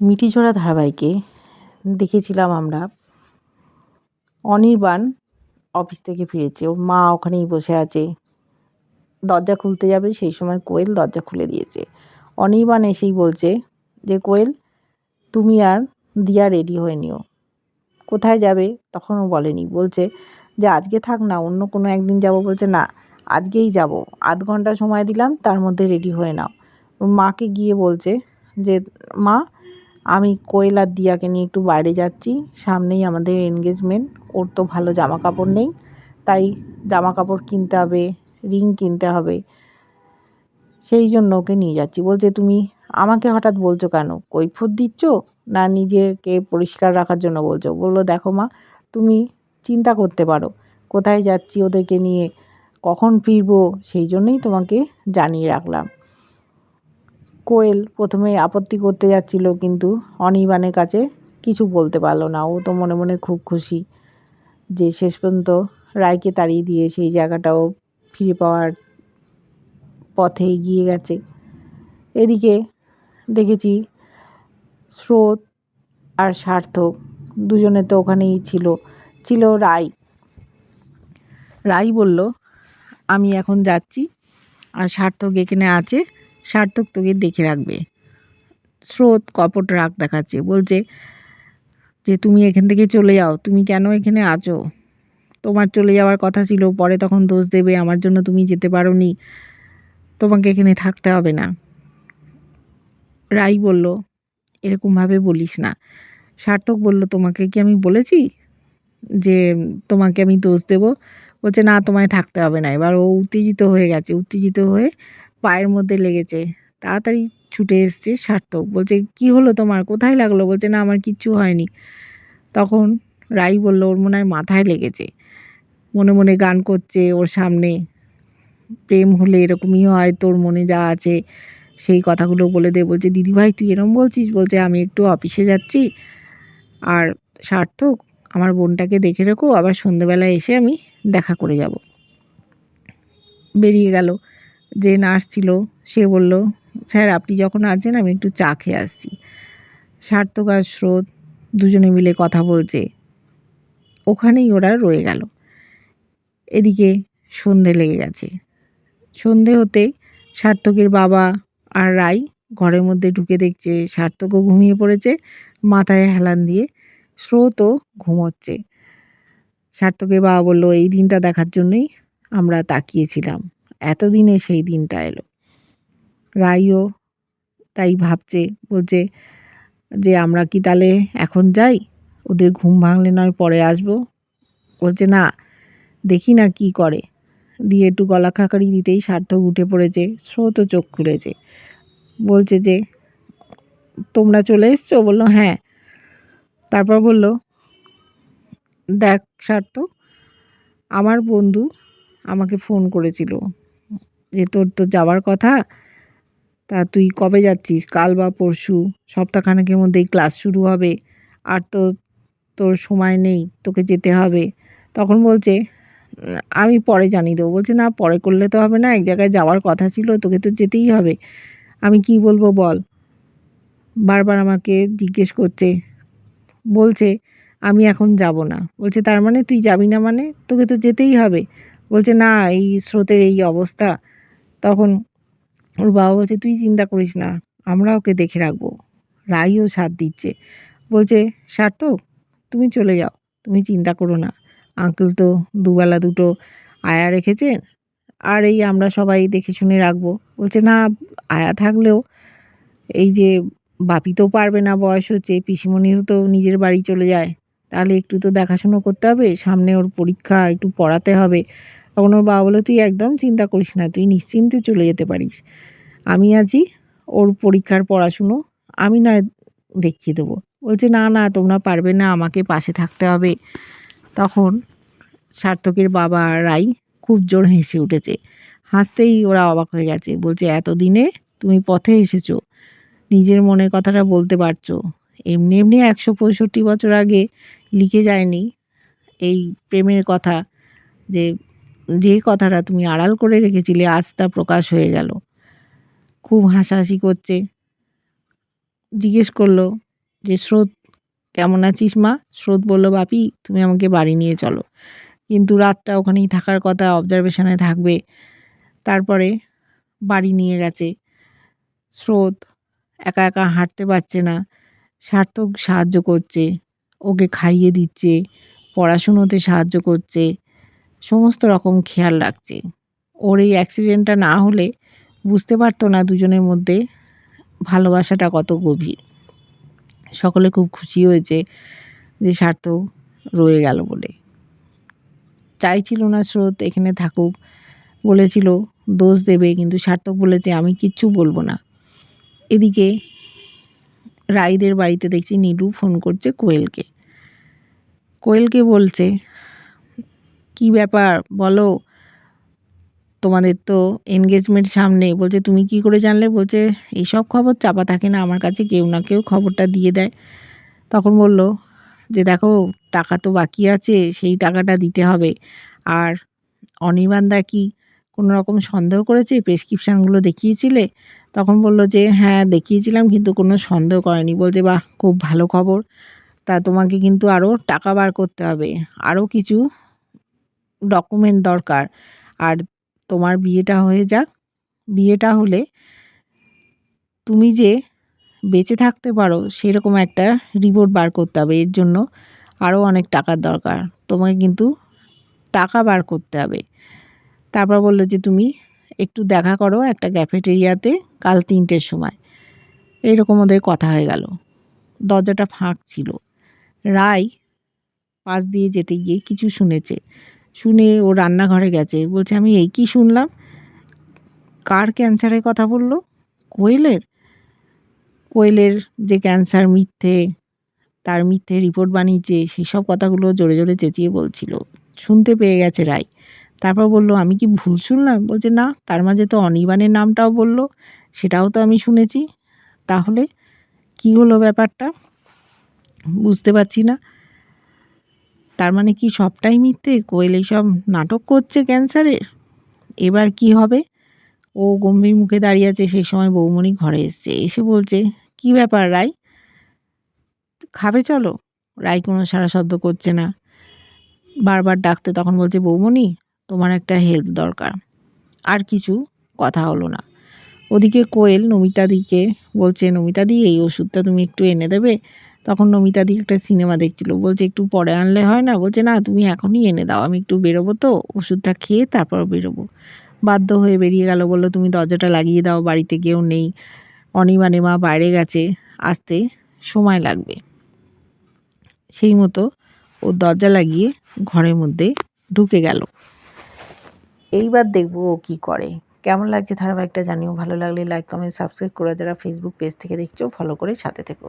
মিঠিঝোড়া ধারাবাহিকে দেখেছিলাম আমরা। অনির্বাণ অফিস থেকে ফিরেছে। ওর মা ওখানেই বসে আছে। দরজা খুলতে যাবে, সেই সময় কোয়েল দরজা খুলে দিয়েছে। অনির্বাণ এসেই বলছে যে, কোয়েল, তুমি আর দিয়া রেডি হয়ে নিও। কোথায় যাবে? তখনও বলেনি। বলছে যে, আজকে থাক না, অন্য কোনো একদিন যাব। বলছে, না, আজকেই যাব। আধ ঘণ্টা সময় দিলাম, তার মধ্যে রেডি হয়ে নাও। ওর মাকে গিয়ে বলছে যে, মা আমি কোয়েল আর দিয়াকে নিয়ে একটু বাইরে যাচ্ছি, সামনেই আমাদের এনগেজমেন্ট ওর তো ভালো জামা কাপড় নেই, তাই জামা কাপড় কিনতে হবে রিং কিনতে হবে, সেই জন্য ওকে নিয়ে যাচ্ছি। বলছে, তুমি আমাকে হঠাৎ বলছো কেন? কৈফত দিচ্ছ না নিজেকে পরিষ্কার রাখার জন্য বলছো? বলল, দেখো মা, তুমি চিন্তা করতে পারো, কোথায় যাচ্ছি ওদেরকে নিয়ে, কখন ফিরবো, সেই জন্যই তোমাকে জানিয়ে রাখলাম। কোয়েল প্রথমে আপত্তি করতে যাচ্ছিল, কিন্তু অনির্বাণের কাছে কিছু বলতে পারল না। ও তো মনে মনে খুব খুশি যে শেষ পর্যন্ত রায়কে তাড়িয়ে দিয়ে সেই জায়গাটাও ফিরে পাওয়ার পথে এগিয়ে গেছে। এদিকে দেখেছি স্রোত আর সার্থক দুজনে তো ওখানেই ছিল ছিল রাই রাই বলল, আমি এখন যাচ্ছি আর সার্থক এখানে আছে। সার্থক তোকে দেখে রাখবে। স্রোত কপট রাগ দেখাচ্ছে, বলছে যে, তুমি এখান থেকে চলে যাও, তুমি কেন এখানে আছো? তোমার চলে যাওয়ার কথা ছিল, পরে তখন দোষ দেবে, আমার জন্য তুমি যেতে পারো নি তোমাকে এখানে থাকতে হবে না। রাই বলল, এরকমভাবে বলিস না। সার্থক বলল, তোমাকে কি আমি বলেছি যে, তোমাকে আমি দোষ দেব? বলছে, না, তোমায় থাকতে হবে না। এবার ও উত্তেজিত হয়ে গেছে, উত্তেজিত হয়ে পায়ের মধ্যে লেগেছে। তাড়াতাড়ি ছুটে এসছে সার্থক। বলছে, কি হলো তোমার? কোথায় লাগল? বলছে, না, আমার কিচ্ছু হয়নি। তখন রাই বলল, ওর মনে হয় মাথায় লেগেছে। মনে মনে গান করছে ওর সামনে। প্রেম হলে এরকমই হয়, তোর মনে যা আছে, সেই কথাগুলো বলে দে। বলছে, দিদিভাই, তুই এরম বলছিস? বলছে, আমি একটু অফিসে যাচ্ছি। আর সার্থক, আমার বোনটাকে দেখে রেখো, আবার সন্ধেবেলায় এসে আমি দেখা করে যাব। বেরিয়ে গেল। যে নার্স ছিল, সে বলল, স্যার, আপনি যখন আছেন, আমি একটু চা খেয়ে আসছি। সার্থক আর স্রোত, দুজনে মিলে কথা বলছে। ওখানেই ওরা রয়ে গেল। এদিকে সন্ধে লেগে গেছে। সন্ধে হতে সার্থকের বাবা আর রাই ঘরের মধ্যে ঢুকে দেখছে, সার্থকও ঘুমিয়ে পড়েছে, মাথায় হেলান দিয়ে স্রোতও ঘুমোচ্ছে। সার্থকের বাবা বলল, এই দিনটা দেখার জন্যই আমরা তাকিয়েছিলাম। এতদিনে সেই দিনটা এলো। রাইও তাই ভাবছে, বলছে যে, আমরা কি তাহলে এখন যাই? ওদের ঘুম ভাঙলে নয় পরে আসব? বলছে, না, দেখি না কি করে। দিয়ে একটু গলা খাকারি দিতেই সার্থক উঠে পড়েছে স্রোতও চোখ খুলেছে। বলছে যে, তোমরা চলে এসছো? বলল হ্যাঁ। তারপর বলল, দেখ সার্থক আমার বন্ধু আমাকে ফোন করেছিল। যে তোর তো যাওয়ার কথা, তা তুই কবে যাচ্ছিস? কাল বা পরশু? সপ্তাহখানেকের মধ্যেই ক্লাস শুরু হবে। আর তো তোর সময় নেই, তোকে যেতে হবে। তখন বলছে, আমি পরে জানিয়ে দেবো। বলছে, না, পরে করলে তো হবে না। এক জায়গায় যাওয়ার কথা ছিল, তোকে তো যেতেই হবে। আমি কি বলব বল? বারবার আমাকে জিজ্ঞেস করছে। বলছে, আমি এখন যাব না। বলছে, তার মানে তুই যাবি না মানে? তোকে তো যেতেই হবে। বলছে, না, এই স্রোতের এই অবস্থা। তখন ওর বাবা বলছে, তুই চিন্তা করিস না, আমরা ওকে দেখে রাখব। রাইও সাথ দিচ্ছে। বলছে সার্থক তুমি চলে যাও, তুমি চিন্তা করো না। আঙ্কেল তো দুবেলা দুটো আয়া রেখেছেন, আর এই আমরা সবাই দেখে শুনে রাখব। বলছে, না, আয়া থাকলেও এই যে বাপি তো পারবে না, বয়স হচ্ছে, পিসিমণিও তো নিজের বাড়ি চলে যায়, তাহলে একটু তো দেখাশুনো করতে হবে, সামনে ওর পরীক্ষা, একটু পড়াতে হবে। তখন ওর বাবা বলে, তুই একদম চিন্তা করিস না, তুই নিশ্চিন্তে চলে যেতে পারিস। আমি আছি, ওর পরীক্ষার পড়াশুনো, আমি না দেখিয়ে দেবো। বলছে, না না, তোমরা পারবে না, আমাকে পাশে থাকতে হবে। তখন সার্থকের বাবা রাই খুব জোর হেসে উঠেছে। হাসতেই ওরা অবাক হয়ে গেছে। বলছে, এতদিনে তুমি পথে এসেছ, নিজের মনের কথাটা বলতে পারছ। এমনি এমনি একশো পঁয়ষট্টি বছর আগে লিখে যায়নি এই প্রেমের কথা যে যে কথাটা তুমি আড়াল করে রেখেছিলে, আজ তা প্রকাশ হয়ে গেল। খুব হাসাহাসি করছে। জিজ্ঞেস করল যে, স্রোত, কেমন আছিস মা? স্রোত বলল, বাপি, তুমি আমাকে বাড়ি নিয়ে চলো। কিন্তু রাতটা ওখানেই থাকার কথা অবজারভেশনে থাকবে। তারপরে বাড়ি নিয়ে গেছে। স্রোত একা একা হাঁটতে পারছে না। সার্থক সাহায্য করছে। ওকে খাইয়ে দিচ্ছে। পড়াশুনোতে সাহায্য করছে। সমস্ত রকম খেয়াল রাখছে। ওর এই অ্যাক্সিডেন্টটা না হলে বুঝতে পারতো না দুজনের মধ্যে ভালোবাসাটা কত গভীর। সকলে খুব খুশি হয়েছে যে সার্থক রয়ে গেল বলে। চাইছিল না স্রোত, এখানে থাকুক, বলেছিল, দোষ দেবে, কিন্তু সার্থক বলেছে, আমি কিচ্ছু বলব না। এদিকে রাইদের বাড়িতে দেখছি নিডু ফোন করছে কোয়েলকে। কোয়েলকে বলছে কি ব্যাপার? বলো। তোমাদের তো এনগেজমেন্ট সামনে। বলছে, তুমি কি করে জানলে? বলছে, এইসব খবর চাপা থাকে না। আমার কাছে কেউ না কেউ খবরটা দিয়ে দেয়। তখন বলল যে, দেখো, টাকা তো বাকি আছে, সেই টাকাটা দিতে হবে। আর অনির্বাণদা কি কোনো রকম সন্দেহ করেছে? প্রেসক্রিপশানগুলো দেখিয়েছিলে? তখন বলল যে হ্যাঁ দেখিয়েছিলাম, কিন্তু কোনো সন্দেহ করেনি। বলছে, বাহ, খুব ভালো খবর। তা তোমাকে কিন্তু আরও টাকা বার করতে হবে। আরও কিছু ডকুমেন্ট দরকার। আর তোমার বিয়েটা হয়ে যাক। বিয়েটা হলে তুমি যে বেঁচে থাকতে পারো, সেরকম একটা রিপোর্ট বার করতে হবে। এর জন্য আরও অনেক টাকার দরকার। তোমাকে কিন্তু টাকা বার করতে হবে। তারপর বলল যে, তুমি একটু দেখা করো একটা ক্যাফেটেরিয়াতে কাল তিনটের সময়। এইরকম ওদের কথা হয়ে গেল। দরজাটা ফাঁক ছিল। রায় পাশ দিয়ে যেতে গিয়ে কিছু শুনেছে। শুনে ও রান্নাঘরে গেছে। বলছে, আমি এই কি শুনলাম? কার ক্যান্সারের কথা বলল? কোয়েলের? কোয়েলের যে ক্যান্সার মিথ্যে, তার মিথ্যে রিপোর্ট বানিয়েছে, সেই সব কথাগুলো জোরে জোরে চেঁচিয়ে বলছিল। শুনতে পেয়ে গেছে রায়। তারপর বলল, আমি কি ভুল শুনলাম? বলছে, না, তার মাঝে তো অনির্বাণের নামটাও বলল, সেটাও তো আমি শুনেছি। তাহলে কি হলো ব্যাপারটা? বুঝতে পারছি না। তার মানে কি সবটাই মিথ্যে? কোয়েল এইসব নাটক করছে ক্যান্সারের? এবার কি হবে? ও গম্ভীর মুখে দাঁড়িয়ে আছে, সেই সময় বৌমণি ঘরে এসছে, এসে বলছে, কি ব্যাপার রায় খাবে চলো? রায় কোনো সারা শব্দ করছে না। বারবার ডাকতে তখন বলছে, বৌমণি, তোমার একটা হেল্প দরকার। আর কিছু কথা হলো না। ওদিকে কোয়েল নমিতাদিকে বলছে, নমিতাদি, এই ওষুধটা তুমি একটু এনে দেবে? তখন নমিতাদি একটা সিনেমা দেখছিল। বলছে, একটু পরে আনলে হয় না? বলছে, না, তুমি এখনই এনে দাও, আমি একটু বেরোবো তো, ওষুধটা খেয়ে তারপর বেরোবো। বাধ্য হয়ে বেরিয়ে গেল, বলল, তুমি দরজাটা লাগিয়ে দাও, বাড়িতে কেউ নেই। অনিমানে মা বাইরে গেছে, আসতে সময় লাগবে। সেই মতো ও দরজা লাগিয়ে ঘরের মধ্যে ঢুকে গেল। এইবার দেখব ও কী করে। কেমন লাগছে ধারাবাহিকটা জানিও। ভালো লাগলে লাইক কমেন্ট সাবস্ক্রাইব করে। যারা ফেসবুক পেজ থেকে দেখছ ফলো করে সাথে থেকো।